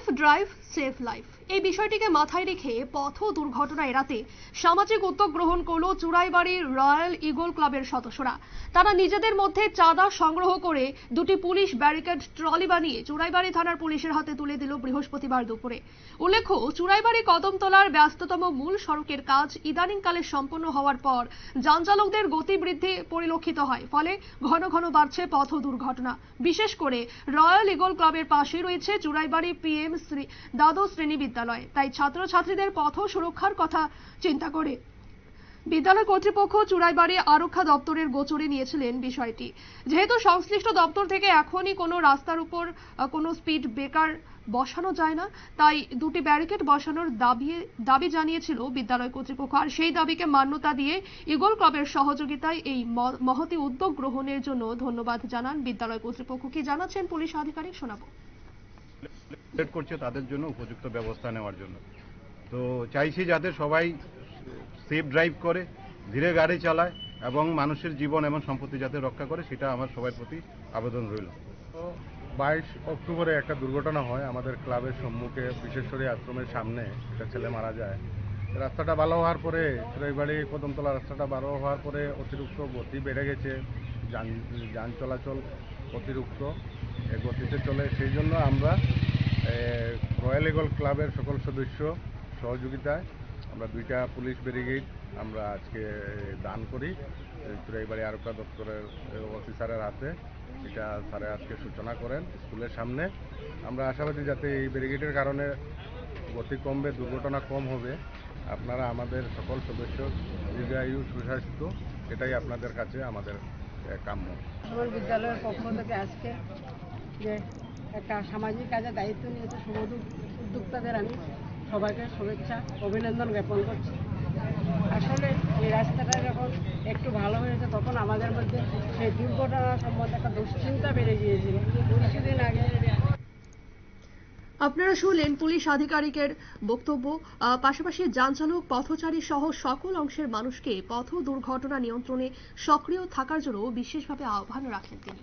Safe safe life. এই বিষয়টিকে মাথায় রেখে পথ দুর্ঘটনা এড়াতে সামাজিক উদ্যোগ গ্রহণ করল চুড়াইবাড়ির রয়্যাল ইগল ক্লাবের সদস্যরা। তারা নিজেদের মধ্যে চাঁদা সংগ্রহ করে দুটি পুলিশ ব্যারিকেড ট্রলি বানিয়ে চুড়াইবাড়ি থানার পুলিশের হাতে তুলে দিল বৃহস্পতিবার দুপুরে। উল্লেখ্য, চুড়াইবাড়ি কদমতলার ব্যস্ততম মূল সড়কের কাজ ইদানিংকালে সম্পন্ন হওয়ার পর যানচালকদের গতি বৃদ্ধি পরিলক্ষিত হয়, ফলে ঘন ঘন বাড়ছে পথ দুর্ঘটনা। বিশেষ করে রয়্যাল ইগল ক্লাবের পাশে রয়েছে চুড়াইবাড়ি পিএম শ্রী দ্বাদশ শ্রেণি বিদ্যালয়। তাই ছাত্রছাত্রীদের পথ সুরক্ষার কথা চিন্তা করে। বিদ্যালয় কর্তৃপক্ষ চুড়াইবাড়ি আরক্ষা দপ্তরের গোচরে নিয়েছিলেন বিষয়টি। যেহেতু সংশ্লিষ্ট দপ্তর থেকে এখনই কোনো রাস্তার উপর কোনো স্পিড ব্রেকার বসানো যায় না, তাই দুটি ব্যারিকেড বসানোর দাবি দাবি জানিয়েছিল বিদ্যালয় কর্তৃপক্ষ। আর সেই দাবিকে মান্যতা দিয়ে ইগল ক্লাবের সহযোগিতায় এই মহতি উদ্যোগ গ্রহণের জন্য ধন্যবাদ জানান বিদ্যালয় কর্তৃপক্ষ। কি জানাচ্ছেন পুলিশ আধিকারিক শোনাবো। লেট করছে তাদের জন্য উপযুক্ত ব্যবস্থা নেওয়ার জন্য। তো চাইছি যাতে সবাই সেফ ড্রাইভ করে, ধীরে গাড়ি চালায় এবং মানুষের জীবন এবং সম্পত্তি যাতে রক্ষা করে, সেটা আমার সবার প্রতি আবেদন রইল। তো বাইশ অক্টোবরে একটা দুর্ঘটনা হয় আমাদের ক্লাবের সম্মুখে বিশেষরী আশ্রমের সামনে, একটা ছেলে মারা যায়। রাস্তাটা ভালো হওয়ার পরে চুরাইবাড়ি কদমতলা রাস্তাটা ভালো হওয়ার পরে অতিরিক্ত গতি বেড়ে গেছে, যান যান চলাচল অতিরিক্ত গতিতে চলে। সেই জন্য আমরা রয়্যাল ইগল ক্লাবের সকল সদস্য সহযোগিতায় আমরা দুইটা পুলিশ ব্যারিগেড আমরা আজকে দান করি। চুরাইবাড়ি আরক্ষা দপ্তরের অফিসারের হাতে। এটা স্যারে আজকে সূচনা করেন স্কুলের সামনে। আমরা আশাবাদী যাতে এই ব্যারিগেডের কারণে গতি কমবে, দুর্ঘটনা কম হবে, আপনারা আমাদের সকল সদস্য দীর্ঘায়ু, সুস্বাস্থ্য, এটাই আপনাদের কাছে আমাদের কাম্য। বিদ্যালয়ের পক্ষ থেকে আজকে যে একটা সামাজিক কাজে দায়িত্ব নিয়েছে শুভ উদ্যোক্তাদের আমি সবাইকে শুভেচ্ছা, অভিনন্দন জ্ঞাপন করছি। আসলে এই রাস্তাটা যখন একটু ভালো হয়েছে, তখন আমাদের মধ্যে সেই দুর্ঘটনা সম্বন্ধে একটা দুশ্চিন্তা বেড়ে গিয়েছিল। কিছুদিন আগে আপনারা শুনলেন পুলিশ আধিকারিকের বক্তব্য। পাশাপাশি যান চালক, পথচারী সহ সকল অংশের মানুষকে পথ দুর্ঘটনা নিয়ন্ত্রণে সক্রিয় থাকার জন্য বিশেষভাবে আহ্বান রাখেন তিনি।